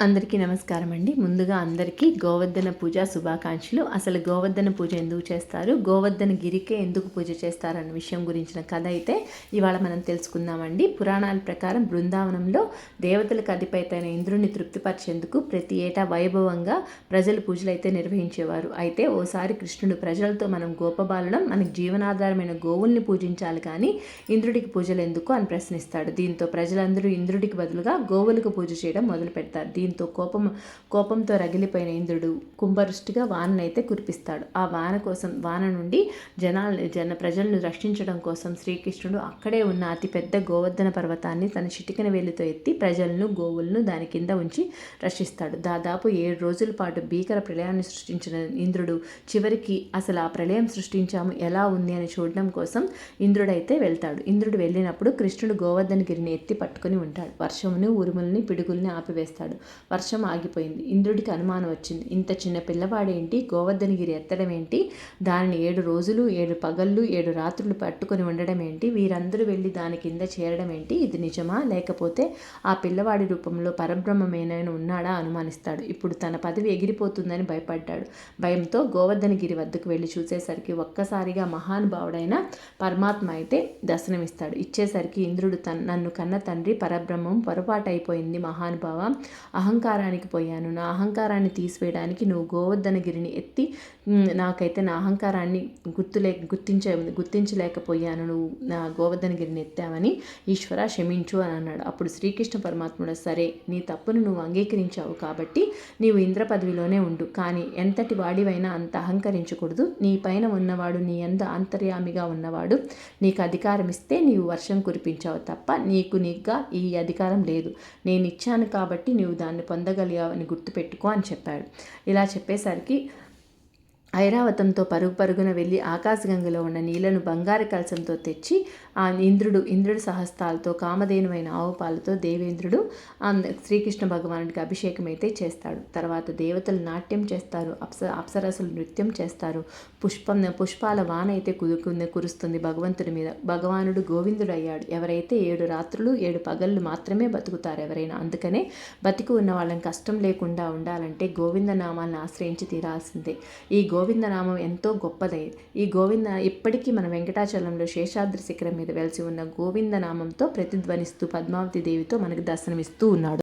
అందరికీ నమస్కారం అండి ముందుగా అందరికీ గోవర్ధన పూజ శుభాకాంక్షలు. అసలు గోవర్ధన పూజ ఎందుకు చేస్తారు? గోవర్ధన గిరికే ఎందుకు పూజ చేస్తారు అన్న విషయం గురించిన కథ అయితే ఇవాళ మనం తెలుసుకుందామండి. పురాణాల ప్రకారం బృందావనంలో దేవతలకు అధిపైతైన ఇంద్రుని తృప్తిపరిచేందుకు ప్రతి ఏటా వైభవంగా ప్రజలు పూజలు అయితే నిర్వహించేవారు. అయితే ఓసారి కృష్ణుడు ప్రజలతో మనం గోపబాలడం మనకు జీవనాధారమైన గోవుల్ని పూజించాలి కానీ ఇంద్రుడికి పూజలు ఎందుకు అని ప్రశ్నిస్తాడు. దీంతో ప్రజలందరూ ఇంద్రుడికి బదులుగా గోవులకు పూజ చేయడం మొదలు పెడతారు దీంతో కోపం కోపంతో రగిలిపోయిన ఇంద్రుడు కుంభరుష్టిగా వాననైతే కురిపిస్తాడు. ఆ వాన కోసం వాన నుండి జనాలు జన ప్రజలను రక్షించడం కోసం శ్రీకృష్ణుడు అక్కడే ఉన్న అతిపెద్ద గోవర్ధన పర్వతాన్ని తన చిటికన వేలితో ఎత్తి ప్రజలను గోవులను దాని కింద ఉంచి రక్షిస్తాడు. దాదాపు ఏడు రోజుల పాటు భీకర ప్రళయాన్ని సృష్టించిన ఇంద్రుడు చివరికి అసలు ఆ ప్రళయం సృష్టించాము ఎలా ఉంది అని చూడడం కోసం ఇంద్రుడైతే వెళ్తాడు. ఇంద్రుడు వెళ్ళినప్పుడు కృష్ణుడు గోవర్ధనగిరిని ఎత్తి పట్టుకుని ఉంటాడు. వర్షమును ఉరుములని పిడుగుల్ని ఆపివేస్తాడు. వర్షం ఆగిపోయింది. ఇంద్రుడికి అనుమానం వచ్చింది. ఇంత చిన్న పిల్లవాడేంటి? గోవర్ధనగిరి ఎత్తడం ఏంటి? దానిని ఏడు రోజులు ఏడు పగళ్ళు ఏడు రాత్రులు పట్టుకొని ఉండడం ఏంటి? వీరందరూ వెళ్ళి దాని కింద చేరడం ఏంటి? ఇది నిజమా? లేకపోతే ఆ పిల్లవాడి రూపంలో పరబ్రహ్మమేనైనా ఉన్నాడా? అనుమానిస్తాడు. ఇప్పుడు తన పదవి ఎగిరిపోతుందని భయపడ్డాడు. భయంతో గోవర్ధనగిరి వద్దకు వెళ్ళి చూసేసరికి ఒక్కసారిగా మహానుభావుడైన పరమాత్మ అయితే దర్శనమిస్తాడు. ఇచ్చేసరికి ఇంద్రుడు తన నన్ను కన్న తండ్రి పరబ్రహ్మం పొరపాటైపోయింది మహానుభావ. అహంకారానికి పోయాను. నా అహంకారాన్ని తీసివేయడానికి నువ్వు గోవర్ధనగిరిని ఎత్తి నాకైతే నా అహంకారాన్ని గుర్తులే గుర్తించే గుర్తించలేకపోయాను. నువ్వు నా గోవర్ధనగిరిని ఎత్తావని ఈశ్వర క్షమించు అని అన్నాడు. అప్పుడు శ్రీకృష్ణ పరమాత్ముడు సరే నీ తప్పును నువ్వు అంగీకరించావు కాబట్టి నీవు ఇంద్ర పదవిలోనే ఉండు. కానీ ఎంతటి వాడివైనా అంత అహంకరించకూడదు. నీ పైన ఉన్నవాడు నీ ఎంత అంతర్యామిగా ఉన్నవాడు నీకు అధికారం ఇస్తే నీవు వర్షం కురిపించావు తప్ప నీకు నీకుగా ఈ అధికారం లేదు. నేను ఇచ్చాను కాబట్టి నీవు దాన్ని పొందగలిగావని గుర్తుపెట్టుకో అని చెప్పాడు. ఇలా చెప్పేసరికి ఐరావతంతో పరుగు పరుగున వెళ్ళి ఆకాశగంగలో ఉన్న నీళ్ళను బంగారు కలసంతో తెచ్చి ఆ ఇంద్రుడు ఇంద్రుడి సహస్తాలతో కామధేనువైన ఆవుపాలతో దేవేంద్రుడు శ్రీకృష్ణ భగవానుడికి అభిషేకం అయితే చేస్తాడు. తర్వాత దేవతలు నాట్యం చేస్తారు అప్స అప్సరసులు నృత్యం చేస్తారు. పుష్పం పుష్పాల వాన అయితే కుదుకుంది కురుస్తుంది భగవంతుడి మీద. భగవానుడు గోవిందుడు అయ్యాడు ఎవరైతే ఏడు రాత్రులు ఏడు పగళ్ళు మాత్రమే బతుకుతారు ఎవరైనా. అందుకనే బతికి ఉన్న వాళ్ళని కష్టం లేకుండా ఉండాలంటే గోవింద నామాన్ని ఆశ్రయించి తీరాల్సిందే. ఈ గోవిందనామం ఎంతో గొప్పదై. ఈ గోవింద ఇప్పటికీ మన వెంకటాచలంలో శేషాద్రి శిఖరం మీద వెలిసి ఉన్న గోవిందనామంతో ప్రతిధ్వనిస్తూ పద్మావతి దేవితో మనకు దర్శనమిస్తూ ఉన్నాడు.